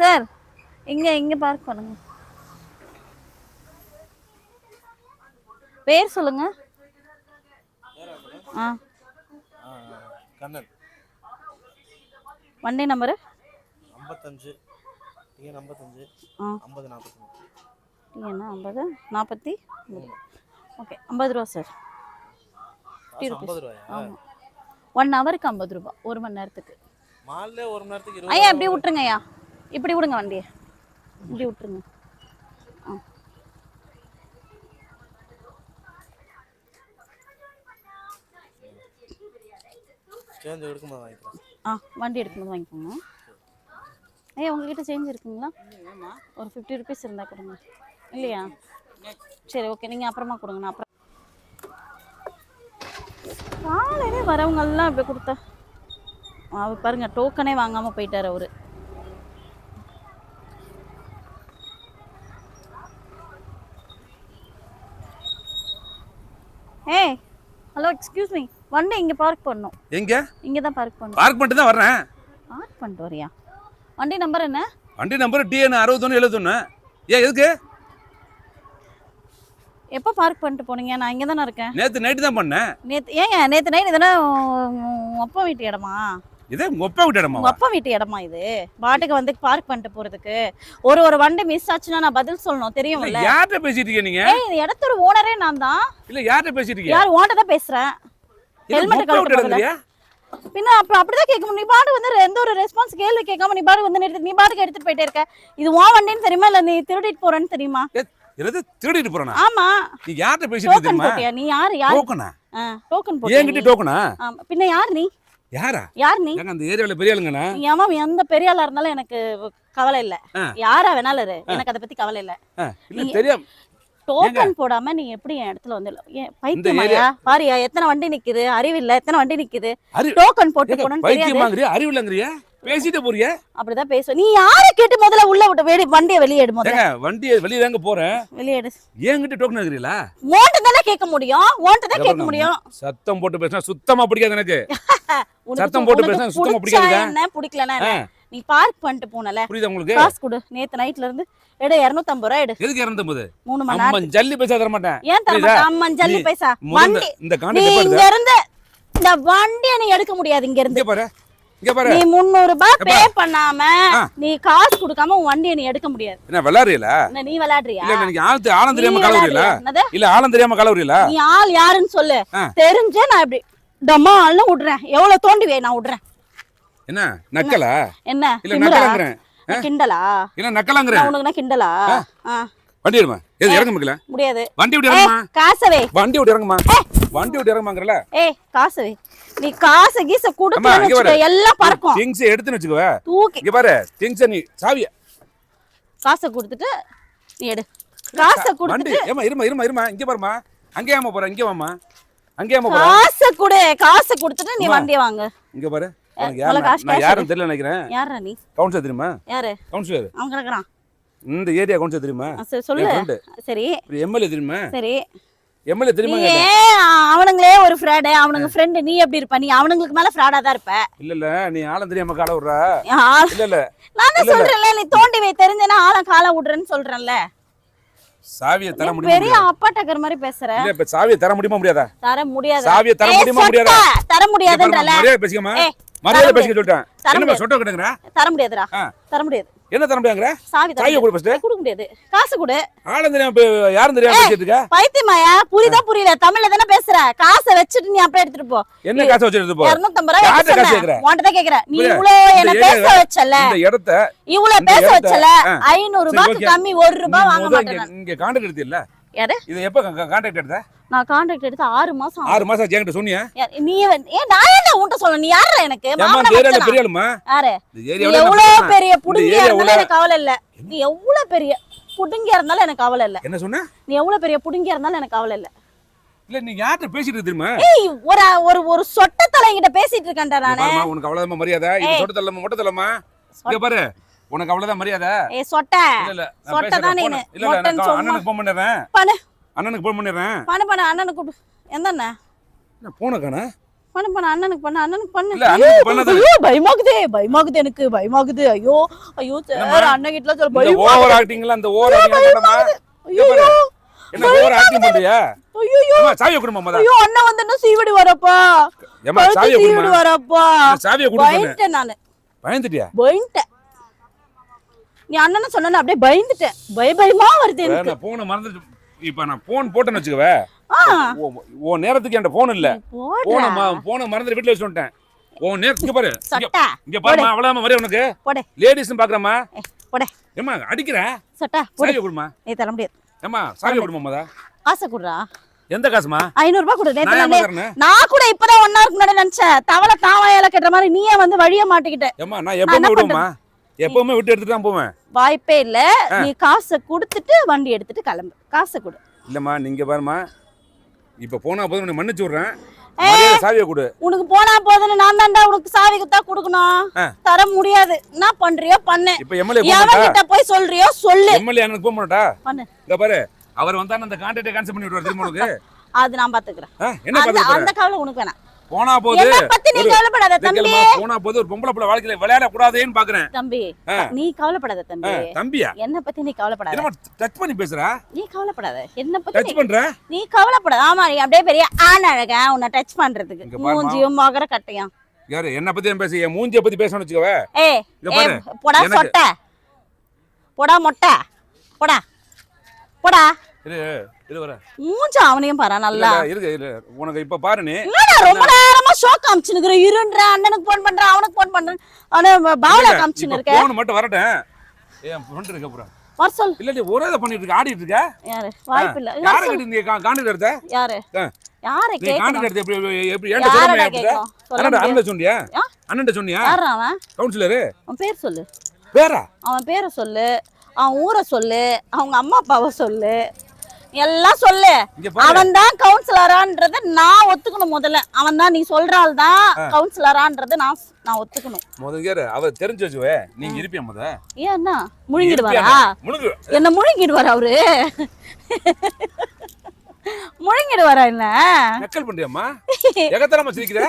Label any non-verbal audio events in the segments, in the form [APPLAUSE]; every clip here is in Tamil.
சார். இங்க இங்க பார்க் பண்ணுங்க. பேர் சொல்லுங்க. ஆ. கண்ணன். வண்டி நம்பரு? ஐம்பத்தஞ்சு. டிஎன் ஐம்பத்தஞ்சு. ஐம்பது நாற்பத்தஞ்சு என்ன ஐம்பது நாற்பத்தி ஓகே ஐம்பது ரூபா சார். ஆமாம் ஒன் ஹவருக்கு ஐம்பது ரூபா ஒரு மணி நேரத்துக்கு. ஒரு மணி நேரத்துக்கு ஐயா இப்படி விட்டுருங்க ஐயா. இப்படி விடுங்க வண்டியை இப்படி விட்டுருங்க. ஆ. சேஞ்ச் எடுக்கும்போது வாங்கிக்கலாம். ஆ வண்டி எடுக்கும்போது வாங்கிக்கோங்க. ஐயா உங்ககிட்ட சேஞ்ச் இருக்குங்களா? ஒரு ஃபிஃப்டி ருபீஸ் இருந்தால் கொடுங்க. இல்லையா? சரி ஓகே நீங்கள் அப்புறமா கொடுங்க. நான் அப்புறம் காலையிலே வரவங்கெல்லாம் இப்படி கொடுத்தா அவர் பாருங்க டோக்கனே வாங்காமல் போயிட்டார் அவரு. ஏய் ஹலோ எக்ஸ்கியூஸ் மீ வண்டி இங்கே பார்க் பண்ணணும் எங்க இங்கே தான் பார்க் பண்ணணும் பார்க் பண்ணிட்டு தான் வர்றேன் பார்க் பண்ணிட்டு வரியா வண்டி நம்பர் என்ன வண்டி நம்பர் டிஎன் அறுபத்தொன்று எழுபத்தொன்று ஏன் எதுக்கு எப்போ பார்க் பண்ணிட்டு போனீங்க நான் இங்கே தானே இருக்கேன் நேற்று நைட்டு தான் பண்ணேன் நேற்று ஏங்க நேற்று நைட் இதெல்லாம் உங்க அப்பா வீட்டு இடமா இதே உங்க ஒப்பா விட்டுடமா உங்க அப்பா வீட்டு இடமா இது? பாட்டுக்கு வந்து பார்க் பண்ணிட்டு போறதுக்கு. ஒரு ஒரு வண்டி மிஸ் ஆச்சுன்னா நான் பதில் சொல்லணும். தெரியும்ல? யார்கிட்ட பேசிட்டு இருக்கீங்க நீங்க? ஏய் இந்த இடத்தோட ஓனரே நான் தான். இல்ல யார்கிட்ட பேசிட்டு இருக்கீங்க? யார் ஓன்ட்ட தான் பேசுறேன். ஹெல்மெட் ஒப்பா விட்டு கழட்ட இடங்கறியா பின்ன அப்புறம் அப்படிதான் கேட்க முடியும். நீ பாட்டு வந்து எந்த ஒரு ரெஸ்பான்ஸ் கேள்வி கேட்காம நீ பாட்டு வந்து நிறுத்தி நீ பாட்டுக்கு எடுத்துட்டு போயிட்டே இருக்க. இது உன் வண்டின்னு தெரியுமா? இல்ல நீ திருடிட்டு போறேன்னு தெரியுமா? என்னது? திருடிட்டு போறேனா? ஆமா. நீ யார்கிட்ட பேசிட்டு தெரியுமா? நீ யாரு? யார்? டோக்கனா டோக்கன் போட்டியா என்கிட்ட? டோக்கனா பின்ன யார் நீ? யாரா? யார் நீ? அந்த ஏரியாவில் பெரிய ஆளுங்கண்ணா ஆமா எந்த பெரிய ஆளா இருந்தாலும் எனக்கு கவலை இல்ல. யாரா வேணாலும் இரு. எனக்கு அதை பத்தி கவலை இல்ல. இல்ல தெரியாம டோக்கன் போடாம நீ எப்படி என் இடத்துல வந்து பைத்தியமாயா பாரியா எத்தனை வண்டி நிக்குது? அறிவில்ல எத்தனை வண்டி நிக்குது? டோக்கன் போட்டு போகணும்னு தெரியாது. பைத்தியமாங்கறியா? அறிவில்லங்கறியா பேசிட்டு போறியா? அப்படிதான் பேசுவ நீ யார கேட்டு முதல்ல உள்ள விட்டு வெடி வண்டியை வெளியே எடு முதல்ல வண்டியை வெளியே தாங்க போறேன். வெளியே எடு என்கிட்ட டோக்கன் இருக்கிறீங்களா ஓன்ட்ட தானே கேட்க முடியும்? ஓன்ட்ட தான் கேட்க முடியும். சத்தம் போட்டு பேசினா சுத்தமா பிடிக்காது எனக்கு. [LAUGHS] சத்தம் போட்டு பேசினா சுத்தமா பிடிக்காதுங்க. என்ன? பிடிக்கலனா நீ பார்க் பண்ணிட்டு போனல. புரியுதா உங்களுக்கு? காசு கொடு. நேத்து நைட்ல இருந்து எடு இருநூத்தம்பது ரூபா எடு. எதுக்கு மூணு மணி நேரம். அம்மன் ஜல்லி பைசா தர மாட்டேன். ஏன் தர புரியுதா? மாட்டேன்? அம்மன் ஜல்லி பைசா. வண்டி. இந்த கான்டாக்ட் இங்க இருந்து இந்த வண்டியை நீ எடுக்க முடியாது இங்க இருந்து பாரு. நீ முந்நூறு ரூபாய்? பே பண்ணாம. நீ காசு கொடுக்காம உன் வண்டியை நீ எடுக்க முடியாது. என்ன விளாடுறீல என்ன நீ விளையாடுறியா? இல்ல ஆழத்து ஆழம் நீ தெரியாம கலவுறீல? இல்ல ஆழம் தெரியாம கலவுறீல? நீ ஆள் யாருன்னு சொல்லு. தெரிஞ்சே நான் இப்படி டமால்னு விடுறேன். எவ்வளவு தோண்டி வை நான் விடுறேன். என்ன நக்கலா? என்ன? இல்ல? நக்கலாங்கிறேன். கிண்டலா? இல்ல நக்கலாங்கிறேன்? உனக்கு கிண்டலா? வண்டி எடுமா? எது இறங்க முடியல? முடியாது. வண்டி விட்டு இறங்குமா? காசவே வண்டி விட்டு இறங்குமா? வண்டி விட்டு இறங்குமாங்கறல? ஏய் காசு நீ காசு கீச வச்சுக்கோ எல்லாம் பறக்கும். திங்ஸ் எடுத்துன்னு வச்சுக்கோ தூக்கி. இங்க பாரு திங்ஸ் நீ சாவிய. காசை கொடுத்துட்டு நீ எடு. காசை வண்டி. கொடுத்துட்டு ஏமா இருமா இருமா இருமா. இங்க பாருமா அங்கே ஏமா போற? இங்க வாமா அங்கே ஏமா போற? காசை கொடு காசை கொடுத்துட்டு நீ. வண்டியை வாங்கு. இங்க பாரு. நான் யாரும் தெரியல நினைக்கிறேன். யாரா நீ? கவுன்சிலர் தெரியுமா? யாரு? கவுன்சிலர். அவன் கிடக்குறான். இந்த ஏரியா கவுன்சிலர் தெரியுமா? சரி சொல்லு. சரி. எம்எல்ஏ தெரியுமா? சரி. எம்எல்ஏ தெரியுமா அவனுங்களே ஒரு ஃப்ராடு அவனுங்க ஃப்ரெண்டு நீ எப்படி இருப்ப? நீ அவனுங்களுக்கு மேல ஃப்ராடா தான் இருப்ப. இல்ல இல்ல. நீ ஆழம் தெரியாம கால விடுற. இல்ல இல்ல. நான். சொல்றேன்ல நீ தோண்டி வை. தெரிஞ்சேன்னா ஆளை காலை விடுறேன்னு சொல்றேன்ல. சாவியை தர முடியுமா பெரிய? அப்பா டக்கர் மாதிரி பேசுற? இல்ல இப்ப சாவியை தர முடியுமா முடியாதா? தர முடியாது? சாவியை தர முடியுமா முடியாதா? தர முடியாதுன்றல. மரியாதை பேசிக்கமா மரியாதை பேசிக்க சொல்லிட்டேன். முடியாது. சொட்ட கட்டுங்கிற தர முடியாதுடா. தர முடியாது. என்ன தர முடியாங்கிற சாவி தர சாவியை முடியாது. கொடு ஃபர்ஸ்ட் கொடுக்க முடியாது காசு கொடு. ஆழம் தெரியாம இப்ப யாரும் தெரியாம பேசிட்டு இருக்க? பைத்தியமாயா? புரியுதா புரியல. தமிழ்ல தானே பேசுற. காசை வச்சுட்டு நீ அப்படியே எடுத்துட்டு போ. என்ன காசு போ? இருநூத்தம்பது ரூபாய் காசு. கேக்குற? உன்கிட்ட தான் கேக்குறேன். நீ. இவ்வளவு என்ன பேச வச்சல. இந்த இடத்த பேச வச்சல. ஆ. ஐநூறு சரி, ரூபாய்க்கு okay. கம்மி ஒரு ரூபாய் வாங்க மாட்டேன் இங்க நான். இங்க கான்டாக்ட் எடுத்தில்ல யாரு? இது எப்ப கான்டாக்ட் எடுத்த? நான் கான்ட்ராக்ட் எடுத்து ஆறு மாசம். ஆறு மாசம் ஆச்சு என்கிட்ட சொன்னியா? நீ ஏன் நான் என்ன உன்கிட்ட சொல்லணும் நீ யாரு எனக்கு? மாமனா ஏரியால? பெரிய ஆளுமா யாரு? நீ எவ்வளவு பெரிய புடுங்கியா இருந்தாலும் எனக்கு கவலை இல்ல. நீ எவ்வளவு பெரிய புடுங்கியா இருந்தாலும் எனக்கு கவலை இல்ல. என்ன சொன்ன? நீ எவ்வளவு பெரிய புடுங்கியா இருந்தாலும் எனக்கு கவலை இல்ல. இல்ல நீ யார்கிட்ட பேசிட்டு தெரியுமா? ஏய் ஒரு ஒரு ஒரு சொட்ட தலைங்கிட்ட பேசிட்டு இருக்கேன்டா நானு. உனக்கு அவ்வளவுதான் மரியாதை. இது. சொட்ட தள்ளமா மொட்டை தள்ளமா இங்க பாரு உனக்கு அவ்வளவுதான் மரியாதை. ஏய் சொட்ட. இல்ல சொட்ட தான். அண்ணனுக்கு போன் பண்ணிடுறேன் பண்ணு. அண்ணனுக்கு போன் பண்ணிடுறேன். பண்ணு பண்ணு அண்ணனை கூப்பிடு. எந்த அண்ணன் என்ன போன காணா? பண்ணு பண்ணு அண்ணனுக்கு பண்ணு அண்ணனுக்கு பண்ணு. இல்ல, அண்ணனுக்கு பண்ணாத. ஐயோ பயமாகுதே பயமாகுது எனக்கு பயமாகுது. ஐயோ ஐயோ சார் அண்ணன் கிட்ட சொல்ல பயம் ஓவர் ஆக்டிங்ல அந்த ஓவர் ஆக்டிங் ஐயோ என்ன ஓவர் ஆக்டிங் பண்றியா? ஐயோ ஏமா சாவியை கொடுமா மொத ஐயோ அண்ணன் வந்து என்ன சீவடி வரப்பா. ஏமா கழுத்து சாவியை சீவடி கொடுமா வரப்பா சாவியை கொடுமா பயந்துட்டேன் நானு. பயந்துட்டியா? பயந்துட்டேன். நீ அண்ணனை சொன்ன அப்படியே பயந்துட்டேன். பய பயமா வருது எனக்கு. நான் போனை மறந்துட்டு இப்ப நான் போன் போட்டேன்னு வச்சுக்கவே உன் நேரத்துக்கு என்கிட்ட போன் இல்ல. போன போனை மறந்துட்டு வீட்டுல வச்சு வந்துட்டேன். உன் நேரத்துக்கு பாரு. இங்க- பாருமா அவ்வளவு வரைய உனக்கு. லேடிஸ் பாக்குறமா ஏமா அடிக்கிற? சட்டை போடு. கொடுமா நீ தர முடியாது. ஏமா சாவியை கொடுமா மொத காசை கொடுறா? எந்த காசுமா ஐநூறு ரூபாய் கொடு. நேத்து நான் கூட இப்பதான் ஒன் ஹவருக்கு முன்னாடி நினைச்சேன். தவளை தாவாயால கட்டுற மாதிரி நீயே வந்து வழிய மாட்டிக்கிட்ட. ஏமா நான் எப்பவுமே விடுவேமா எப்பவுமே விட்டு எடுத்துட்டு தான் போவேன். வாய்ப்பே இல்ல. நீ காசை கொடுத்துட்டு வண்டி எடுத்துட்டு கிளம்பு. காசை கொடு. இல்லம்மா நீங்க பாருமா இப்ப போனா போதும் உன்னை மன்னிச்சு விடுறேன். சாவியை கொடு. உனக்கு போனா போதுன்னு நான் தான்டா உனக்கு சாவி குத்தா கொடுக்கணும். தர முடியாது. என்ன பண்றியோ பண்ணு. இப்ப எம்எல்ஏ கிட்ட போய் சொல்றியோ சொல்லு. எம்எல்ஏ எனக்கு போக மாட்டா? பண்ணு. இங்க பாரு அவர் வந்தா அந்த கான்ட்ராக்டை கேன்சல் பண்ணி விடுவார் திரும்ப உனக்கு. அது நான் பாத்துக்கிறேன்? அந்த கவலை உனக்கு வேணாம். போனா போது என்ன பத்தி நீ கவலைப்படாத தம்பி. போனா போது ஒரு பொம்பளை பிள்ளை வாழ்க்கையில விளையாட கூடாதேன்னு பாக்குறேன். தம்பி. நீ கவலைப்படாத தம்பி. தம்பியா? என்ன பத்தி நீ கவலைப்படாத. என்னமா டச் பண்ணி பேசுற? நீ கவலைப்படாத. என்ன பத்தி டச் பண்ற? நீ கவலைப்படாத. ஆமா நீ அப்படியே பெரிய ஆண் அழகா உன்னை டச் பண்றதுக்கு. மூஞ்சியும் மகர கட்டையும். யாரு? என்ன பத்தி பேச என் மூஞ்சிய பத்தி பேசணும்னு வச்சுக்கவே. ஏய் போடா சொட்ட. போடா மொட்டை. போடா. போடா. இரு இரு வர. மூஞ்ச அவனையும் பாரு நல்லா. இருக்கு இரு உனக்கு இப்ப பாரு நீ. ரொம்ப நேரமா ஷோ காமிச்சுனுக்குற இருன்ற அண்ணனுக்கு போன் பண்றேன் அவனுக்கு போன் பண்றேன் ஆனா பாவலா காமிச்சுன்னு இருக்க போன் மட்டும் வரட்டும். என் ஃப்ரெண்ட் இருக்க அப்புறம் வர சொல். இல்ல நீ ஒரே இதை பண்ணிட்டு இருக்க ஆடிட்டு இருக்க. யாரு? வாய்ப்பு இல்ல யாரை. கிட்ட நீ எடுத்த? யாரு. யாரை நீ எடுத்து எப்படி எப்படி ஏன்டா சொல்ல முடியாது? அண்ணன் சொன்னியா? அண்ணன் சொன்னியா? யாரா அவன்? கவுன்சிலரு அவன் பேர் சொல்லு. வேறா அவன் பேரை சொல்லு. அவன் ஊரை சொல்லு. அவங்க அம்மா அப்பாவை சொல்லு. எல்லாம் சொல்லு. அவன் தான் கவுன்சிலரான்றத நான் ஒத்துக்கணும் முதல்ல. அவன் தான் நீ சொல்ற ஆள் தான் கவுன்சிலரான்றத நான் நான் ஒத்துக்கணும். முதல் கேரு அவ தெரிஞ்சு வச்சுவே நீங்க இருப்பியா முத? ஏன் என்ன? முழுங்கிடுவாரா? முழுங்கு. என்ன முழுங்கிடுவாரா அவரு? முழுங்கிடுவாரா என்ன? நக்கல் பண்றியம்மா? எகத்தரமா சிரிக்கிற?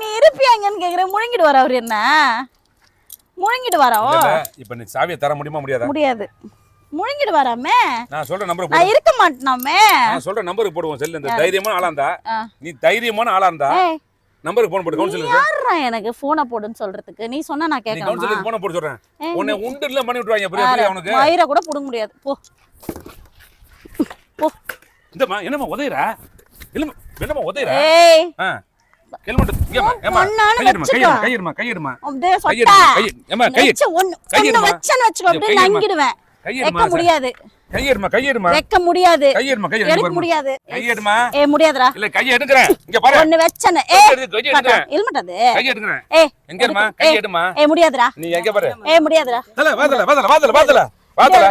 நீ இருப்பியாங்கன்னு கேக்குறேன் முழுங்கிடுவாரா அவரு என்ன? முழுங்கிடுவாரா? இப்ப நீ சாவியை தர முடியுமா முடியாதா? முடியாது. முழுங்கிடுவாராமே? நான் சொல்ற நம்பர் நான் இருக்க மாட்டேனாமே? நான் சொல்ற நம்பருக்கு போடுவோம் செல்ல. இந்த தைரியமான ஆளா இருந்தா. நீ தைரியமான ஆளா இருந்தா நம்பருக்கு போன் போட்டு நீ கவுன்சிலர் யாருடா எனக்கு போனை போடுன்னு சொல்றதுக்கு? நீ சொன்னா நான் நீ கேட்கணுமா கவுன்சிலருக்கு போன போட்டு சொல்றேன். உன்னை உண்டு இல்ல பண்ணி விட்டுருவாங்க பெரிய பெரிய அவனுக்கு மயிரை கூட புடுங்க முடியாது. போ. போ. இந்தம்மா என்னம்மா உதையற? இல்லம்மா என்னம்மா உதையற? ஏய். கையிடுமா. கையிடுமா கையிடுமா கையிடுமா. கையிடுமா கையிடுமா. கையிடுமா. வைக்க முடியாது. கையிடுமா கையிடுமா? வைக்க முடியாது. கையிடுமா கையிடுமா எடுக்க முடியாது. கையிடுமா? ஏ முடியாதுடா. இல்ல கையை எடுக்கிறேன் இங்க பாரு. ஒண்ணு வச்சேன்னு. ஏ கையை எடு, கையை எடுக்கிறேன் ஹெல்மெட் அது கையை எடுக்கிறேன் ஏ எங்க இருமா எடுக்க- கை ஏய், எடுமா? ஏ முடியாதுடா. நீ எங்க பாரு? ஏ முடியாதுடா. தல வாதல வாதல வாதல வாதல வாதல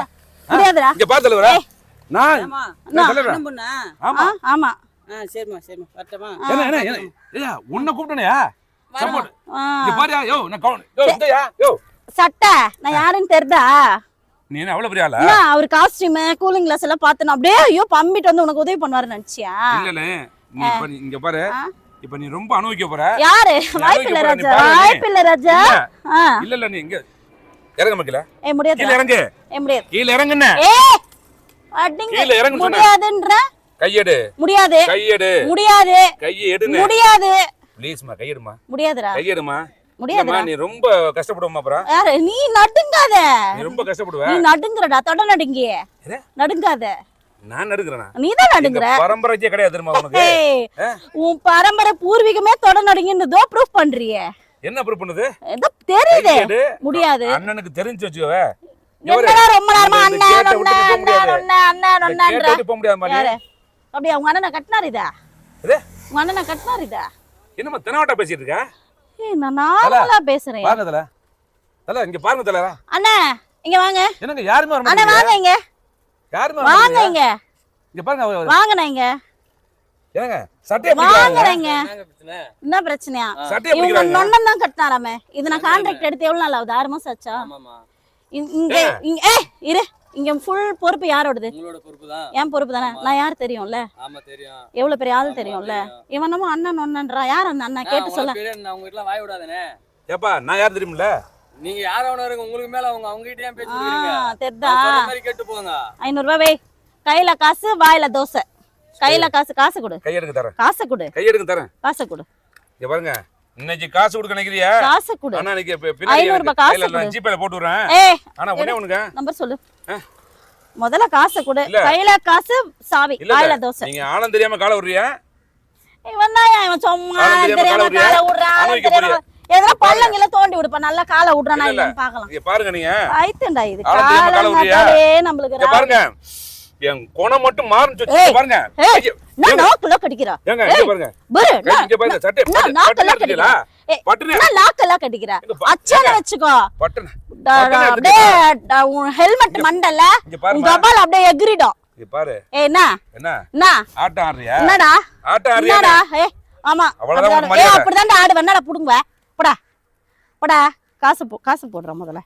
முடியாதுடா. இங்க பாத்தல வர நான் ஏம்மா, நான் சொல்றேன் அண்ணன் பொண்ணா? ஆமா. ஆ, ஆமா. ஆ, சரிம்மா, சரிம்மா, வரட்டுமா? என்ன என்ன என்ன? ஏய்யா உன்னை கூப்பிட்டனையா? சப்போர்ட். ஆ. இங்க பாரியா யோ நான் கவுன். யோ இங்கயா யோ. சட்டை நான் யாருன்னு தெரிதா நீ என்ன அவ்வளவு பெரிய ஆளா? அவர் காஸ்டியூம் கூலிங் கிளாஸ் எல்லாம் பார்த்து நான் அப்படியே ஐயோ பம்பிட்டு வந்து உனக்கு உதவி பண்ணுவாரு நினைச்சியா? இல்ல இல்ல நீ இப்ப இங்க பாரு. இப்ப நீ ரொம்ப அனுபவிக்க போற. யாரு? போற, நீ ராஜா பாரு நீ. வாய்ப்பில்ல ராஜா. இல்ல. இல்ல இல்ல நீ இங்க இறங்க மக்கள ஏ முடியாது. கீழ இறங்கு. ஏ முடியாது. கீழ இறங்குன ஏ அடிங்க. கீழ இறங்கு. முடியாதுன்ற கையெடு. முடியாது. கையெடு. முடியாது. கையை எடுன்னு முடியாது ப்ளீஸ்மா கையெடுமா. முடியாதுடா. கையெடுமா. முடியாதுடா. இல்லம்மா, நீ ரொம்ப கஷ்டப்படுமா அப்புறம். யாரு? நீ நடுங்காத. நீ ரொம்ப கஷ்டப்படுவ. நீ நடுங்குறடா தொட நடுங்கிய எது? நடுங்காத. நான் நடுக்கிறேனா நீ தான் நடுங்குற. பரம்பரைக்கே கிடையாது தெரியுமா உனக்கு? உன் பரம்பரை பூர்வீகமே தொட நடுங்கின்றதோ ப்ரூஃப் பண்றியே. என்ன ப்ரூவ் பண்ணுது? தெரியுதே. முடியாது. அண்ணனுக்கு தெரிஞ்சு வச்சுக்கவே. என்னடா ரொம்ப நேரமா அண்ணன் அண்ணன் முடியாது. அண்ணன் ஒண்ணுன்ற கேட்டு போக முடியாது யாரு? அப்படியே உங்க அண்ணனை கட்டினார் இதா? இது? உங்க அண்ணனை கட்டினார் இதா? என்னம்மா தெனாவட்டா பேசிட்டு இருக்க? ஏய் நான் நார்மலா பேசுறேன். பாருங்க தல. தல இங்க பாருங்க தல. அண்ணா இங்க வாங்க. என்னங்க யாருமே வர அண்ணா மாட்டேங்கிறீங்க வாங்க இங்க. யாருமே வர வாங்க இங்க. இங்க பாருங்க இங்க. சட்டையை? என்ன பிரச்சனையா? சட்டையை இவங்க நொண்ணம் தான் இது நான் கான்ட்ராக்ட் எடுத்து எவ்வளவு நாள் ஆகுது? ஆறு மாசம் ஆச்சா? இங்க இங்க ஏய் இரு. இங்க ஃபுல் பொறுப்பு யாரோடது? என் பொறுப்பு தானே நான் யார் தெரியும்ல? ஆமா தெரியும். எவ்வளவு பெரிய ஆள் தெரியும்ல? தெரியும். இவன் நம்ம அண்ணன் ஒன்னன்றா யார் அந்த அண்ணன்? ஆ, கேட்டு சொல்ல. ஏப்பா நான் யார் தெரியுமில்ல நீங்க யார இருங்க உங்களுக்கு மேல அவங்க அவங்க கிட்ட ஏன் தெரிதா? மாதிரி கேட்டு போங்க. ஐநூறு ரூபாய் வை. கையில காசு வாயில தோசை. கையில காசு காசு கொடு. கையெடுக்க தரேன். காசு கொடு. கையெடுக்க தரேன். காசு கொடு. இங்க பாருங்க. இன்னைக்கு காசு கொடுக்க நினைக்கிறியா காசு கொடு. ஆனா இன்னைக்கு ஐநூறு ரூபாய் காசு கையில நான். ஜிபேல போட்டு விடுறேன். ஆனா ஒண்ணே ஒண்ணுங்க. நம்பர் சொல்லு? முதல்ல காசு கொடு. இல்ல. கையில காசு சாவி இல்ல இல்ல. தோசை. நீங்க ஆனந்த் தெரியாம கால விடுறியா? இவன் தான் இவன் சும்மா தெரியாம காலை? விடுறான் எதனா பள்ளங்கில தோண்டி விடுப்பா நல்லா காலை விடுறானா இல்ல, இல்ல. இல்லன்னு பாக்கலாம் இங்க பாருங்க நீங்க. ஐத்தண்டா இது காலை விடுறியா? நம்மளுக்கு பாருங்க. என் குணம் மட்டும் இங்க பாருங்க. நான் ஏங்க, நாக்குல கடிக்கிறா. ஏங்க இங்க பாருங்க. புரு இங்க சட்டை நான் நான் அச்சான. வச்சுக்கோ? அப்படியே உன் ஹெல்மெட் மண்டல உன் பாருமா. கபால் அப்படியே எகிரிடும். இங்க பாரு. ஏய் என்ன? என்ன? என்ன? ஆட்டம் ஆடுறியா? என்னடா? ஆடுறியா என்னடா? ஏ ஆமா. அவ்வளவுதான் அப்படிதான். மரியாதை. அப்படிதான்டா ஆடு வேணாடா புடுங்க போடா. போடா. காசு போ காசு போடுறேன் முதல்ல.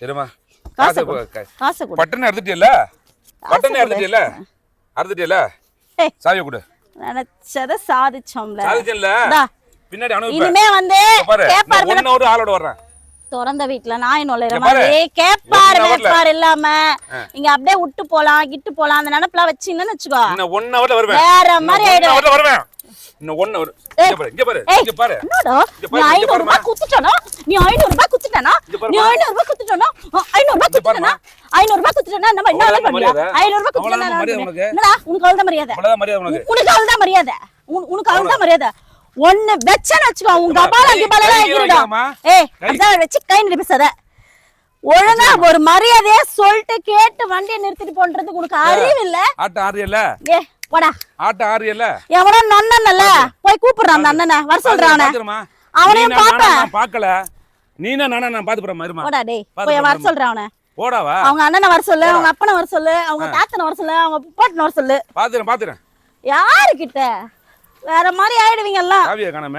இருமா. காசு காசு கொடு. போ- க- காசு கொடு. பட்டுன்னு கொடு. நினைச்சத சாதிச்சோம்ல. சாதிச்சல்ல இந்தா, பின்னாடி அனுப்ப இனிமே வந்து பாரு. கேப்பாரு ஒன் ஹவர் ஆளோட வர்றேன். திறந்த வீட்டுல நாய் நுழையிற. மாதிரி கேப்பாரு. வேப்பாரு இல்லாம. இங்க அப்படியே விட்டு போலாம் கிட்டு போலாம் அந்த நினைப்புல வச்சீங்கன்னு வச்சுக்கோ இன்னும் ஒன் ஹவர்ல வருவேன். வேற மாதிரி ஆயிடும் ஹவர்ல வருவேன். இன்னும் ஒன் ஹவர் ஏய். இங்க பாரு இங்க பாரு ஏய். இங்க பாரு. என்னடா? இங்க நீ ஐநூறு. ரூபாய் குத்துட்டானா நீ ஐநூறு ரூபாய் குத்துட்டானா? நீ. ஐநூறு ரூபாய் குத்துட்டானா ஐநூறு ரூபாய் குத்துட்டானா. ஐநூறு ரூபாய் குத்துட்டானா நம்ம என்ன மரியாதை. ஐநூறு ரூபாய் குத்துட்டானா அவ்வளவுதான் என்ன மரியாதை பண்ணுவ? உனக்கு. என்னடா? உனக்கு மரியாதை. உனக்கு. அவ்வளவுதான் மரியாதை. உன்- உனக்கு அவ்வளவுதான் மரியாதை. ஒண்ணு வெச்சன்னு வச்சுக்கோ உன் அம்மா, கபால கை- கிபால கை எகிரிடும் வைக்காம. ஏய் கை. அதான் வச்சு கை நிட்டு பேசாத ஒழுங்கா ஒரு மரியாதையா சொல்லிட்டு கேட்டு வண்டியை நிறுத்திட்டு போன்றதுக்கு உனக்கு அறிவு இல்ல? ஆட்டம் ஆடுறியல்ல? ஏ போடா. எவனோ போய் கூப்பிடுறான் அந்த அண்ணனை. வர சொல்றான் அவனையும் பாப்பேன். பார்க்கல? நீனா நானா நான் பாத்து போறேன் இருமா போடா டேய். போய் வர சொல்றான் போடாவா? அவங்க அண்ணனை வர சொல்லு அவங்க அப்பனை வர சொல்லு அவங்க தாத்தனை வர சொல்லு அவங்க பாட்டனை வர சொல்லு. பாத்துறேன் பாத்துறேன். யாரு கிட்ட வேற மாதிரி ஆயிடுவீங்க எல்லாம் சாவியை காணாம.